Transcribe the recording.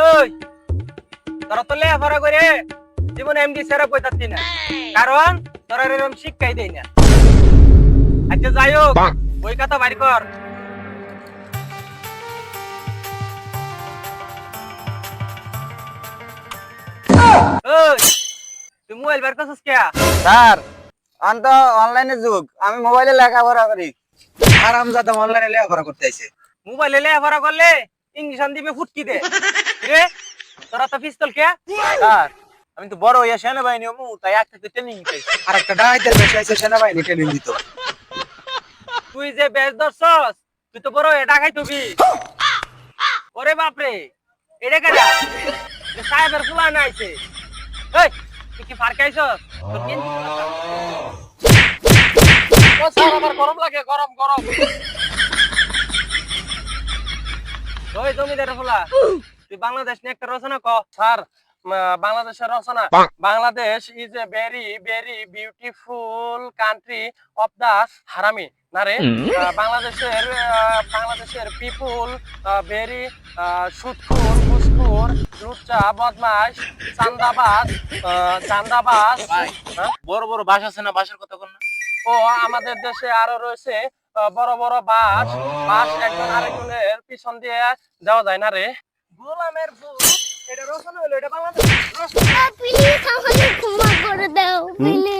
ওই তোরা তো লেখাপড়া করে জীবন এমডি পয়তাচ্ছি না? কারণ তোরা এরকম শিক্ষাই দেই না। আচ্ছা যাই হোক বই কথা বাড়ি কর। তুই মোবাইল বের করছিস কে? স্যার আন তো অনলাইনে যুগ আমি মোবাইলে লেখাপড়া করি। আরাম যাতে অনলাইনে লেখাপড়া করতে আইছে। মোবাইলে লেখাপড়া করলে ইংলিশ দিবে ফুটকি দে। রে তোরা তো পিস্তল কে? স্যার আমি তো বড় হইয়া সেনাবাহিনী হমু তাই একটা তো ট্রেনিং আর একটা ডাইতের বেশি আইছে সেনাবাহিনী ট্রেনিং দিত। তুই যে বেশ ধরছস তুই তো বড় এটা খাই তুবি ওরে বাপরে এটা কেডা? সাহেবের ফুলা না আইছে। এই তুই কি ফারকাইছস তোর কেন ও স্যার আমার গরম লাগে গরম গরম। ওই জমিদার ফুলা। তুই বাংলাদেশ নিয়ে একটা রচনা ক স্যার বাংলাদেশের রচনা। Bangladesh is a very very beautiful country of the হারামি। না রে? বাংলাদেশের বাংলাদেশের পিপুল ভেরি সুৎখুর ঘুষখুর লুচ্চা বদমাস চান্দাবাজ আহ, চান্দাবাজ। হ্যাঁ? বড় বড় বাস আছে না বাসের কথা কোন না? ও আমাদের দেশে আরও রয়েছে বড় বড় বাস। বাস একজন আরেকজনের পিছন দিয়ে যাওয়া যায় না রে? গোলামের এটা রসনা হলো এটা বাংলাদেশ প্লিজ আমাকে ক্ষমা করে দাও প্লিজ